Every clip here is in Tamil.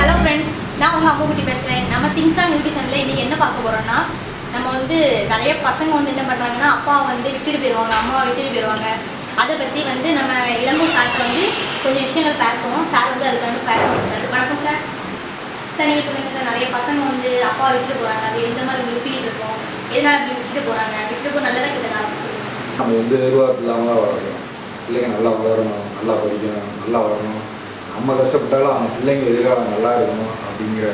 ஹலோ ஃப்ரெண்ட்ஸ் நான் உங்கள் அம்முக்குட்டி பேசுகிறேன் நம்ம சிங்சாங் சேனலில் இன்றைக்கி என்ன பார்க்க போகிறோம்னா நம்ம வந்து நிறைய பசங்க வந்து என்ன பண்ணுறாங்கன்னா அப்பா வந்து விட்டுட்டு போயிடுவாங்க அம்மாவை விட்டுட்டு போயிடுவாங்க அதை பற்றி வந்து நம்ம இளங்கோ சார்கிட்ட வந்து கொஞ்சம் விஷயங்கள் பேசுவோம். சார் வந்து அதுக்கு வந்து பேச கொடுத்தாரு வணக்கம் சார் சார் நீங்கள் சொல்லுங்கள் சார் நிறைய பசங்க வந்து அப்பாவை விட்டுட்டு போகிறாங்க அது எந்த மாதிரி ஒரு ஃபீல் இருக்கும்? எதனால் அப்படி விட்டுட்டு போகிறாங்க விட்டுட்டு போக நல்லதாக கிட்டதா? சொல்லுங்கள் நம்ம வந்து எதிர்பார்ப்பு இல்லாமல் தான் வளர்க்கணும் பிள்ளைங்க நல்லா வளரணும் நல்லா படிக்கணும் நல்லா வரணும். நம்ம கஷ்டப்பட்டாலும் அவங்க பிள்ளைங்க எதிர்காலம் நல்லா இருக்கணும் அப்படிங்கிற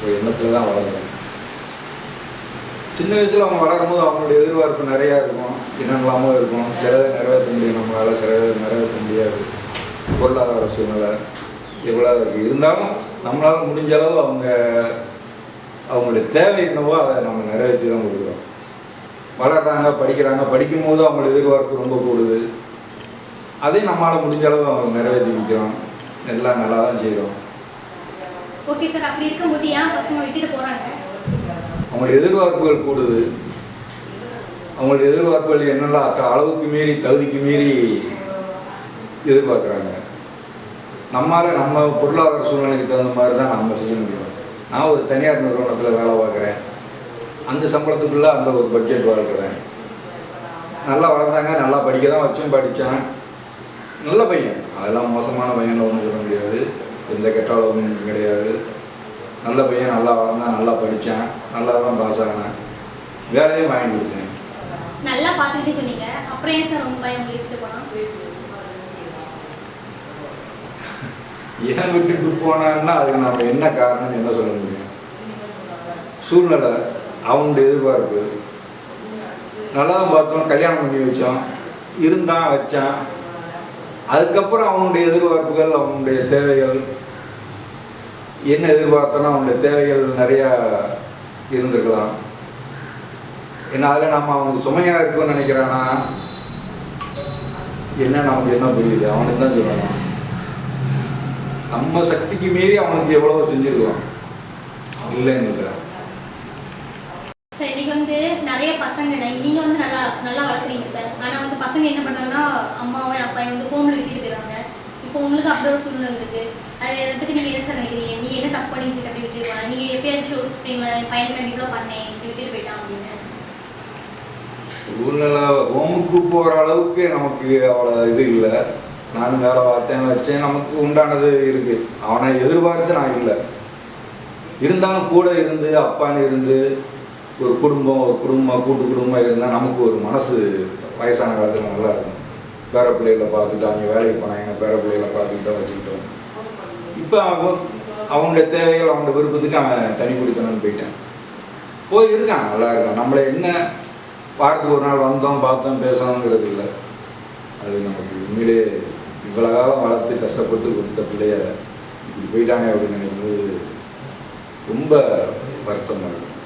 ஒரு எண்ணத்தில் தான் வளர்க்குறோம் சின்ன வயசில் அவங்க வளரும்போது அவங்களுடைய எதிர்பார்ப்பு நிறையா இருக்கும். என்னென்னலாமோ இருக்கும். சிலதை நிறைவேற்ற முடியும். நம்மளால் சிலதை நிறைவேற்ற முடியாது. பொருளாதார சூழ்நிலை எவ்வளோ இருக்குது இருந்தாலும் நம்மளால் முடிஞ்ச அளவு அவங்க அவங்களுடைய தேவை என்னவோ அதை நம்ம நிறைவேற்றி தான் கொடுக்குறோம். வளர்கிறாங்க படிக்கிறாங்க படிக்கும்போது அவங்களோட எதிர்பார்ப்பு ரொம்ப கூடுது. அதையும் நம்மளால் முடிஞ்ச அளவு அவங்க நிறைவேற்றி வைக்கிறோம் எல்லாம் நல்லா தான் செய்கிறோம் ஓகே சார் அப்படி இருக்கும்போது ஏன் பசங்க விட்டுட்டு போகிறாங்க அவங்களோட எதிர்பார்ப்புகள் கூடுது. அவங்களோட எதிர்பார்ப்புகள் என்னெல்லாம் அக்க- அளவுக்கு மீறி தகுதிக்கு மீறி எதிர்பார்க்குறாங்க. நம்மளால் நம்ம பொருளாதார சூழ்நிலைக்கு தகுந்த மாதிரி தான் நம்ம செய்ய முடியும். நான் ஒரு தனியார் நிறுவனத்தில் வேலை பார்க்குறேன். அந்த சம்பளத்துக்குள்ளே அந்த ஒரு பட்ஜெட் வாழ்க்கிறேன் நல்லா வளர்ந்தாங்க நல்லா படிக்க தான் வச்சும் படித்தேன் நல்ல பையன். அதெல்லாம் மோசமான பையன் ஒன்றும் சொல்ல முடியாது. எந்த கெட்ட அளவும் கிடையாது. நல்ல பையன் நல்லா வளர்ந்தான் நல்லா படித்தான் நல்லா தான் பாஸ் ஆனேன். வேலையும் வாங்கி கொடுத்தேன். நல்லா பார்த்துக்கிட்டே சொன்னீங்க. அப்புறம் ஏன் சார் உங்கள் பையன் விட்டுட்டு போனான்? ஏன் விட்டுட்டு போனான்னா அதுக்கு நம்ம என்ன காரணம்னு என்ன சொல்ல முடியும்? சூழ்நிலை அவனுடைய எதிர்பார்ப்பு. நல்லா தான் பார்த்தோம். கல்யாணம் பண்ணி வச்சோம். இருந்தான் வச்சான். அதுக்கப்புறம் அவனுடைய எதிர்பார்ப்புகள் அவனுடைய தேவைகள் என்ன எதிர்பார்த்தனா அவனுடைய தேவைகள் நிறையா இருந்திருக்கலாம். ஏன்னா அதில் நம்ம அவனுக்கு சுமையாக இருக்கும்னு நினைக்கிறானா? என்ன நமக்கு என்ன புரியுது? அவனுக்கு தான் சொல்லணும். நம்ம சக்திக்கு மீறி அவனுக்கு எவ்வளவோ செஞ்சிருக்கோம். இல்லைன்னு இல்லை. இன்னைக்கு வந்து நிறைய பசங்க நீ- நீங்க வந்து நல்லா நல்லா வளர்க்குறீங்க சார் ஆனா வந்து பசங்க என்ன பண்றாங்கன்னா அம்மாவும் அப்பாவும் வந்து ஹோம்ல விட்டுட்டு போயிடுறாங்க. இப்போ உங்களுக்கு அப்படி ஒரு சூழ்நிலை இருக்கு. அது அதை பத்தி நீங்க என்ன சார் நினைக்கிறீங்க? நீ என்ன தப்பு பண்ணி சொல்லிட்டு அப்படி விட்டுட்டு போனா? நீங்க எப்பயாச்சும் யோசிப்பீங்களா என் பையன் நான் இவ்வளோ பண்ணேன் இப்படி விட்டுட்டு போயிட்டான் அப்படின்னு. சூழ்நிலை ஹோமுக்கு போகிற அளவுக்கு நமக்கு அவ்வளோ இது இல்லை. நானும் வேலை பார்த்தேன் வச்சேன். நமக்கு உண்டானது இருக்குது அவனை எதிர்பார்த்து நான் இல்லை. இருந்தாலும் கூட இருந்து அப்பான்னு இருந்து ஒரு குடும்பம் ஒரு குடும்பம் கூட்டு குடும்பமாக இருந்தால் நமக்கு ஒரு மனசு வயசான காலத்தில் நல்லா இருக்கும். பேர பிள்ளைகளை பார்த்துட்டு அவங்க வேலைக்கு போனாங்க பேர பிள்ளைகளை பார்த்துக்கிட்டோம் வச்சுக்கிட்டோம். இப்போ அவன் அவனுடைய தேவைகள் அவனுடைய விருப்பத்துக்கு அவன் தனி குடித்தனன்னு போயிட்டான். போய் இருக்கான் நல்லா இருக்கான். நம்மளை என்ன வாரத்துக்கு ஒரு நாள் வந்தோம் பார்த்தோம் பேசணுங்கிறது இல்லை. அது நமக்கு உண்மையிலே இவ்வளோ காலம் வளர்த்து கஷ்டப்பட்டு கொடுத்த பிள்ளைய இப்படி போயிட்டாங்க அப்படின்னு நினைக்கும்போது ரொம்ப வருத்தமாக இருக்கும்.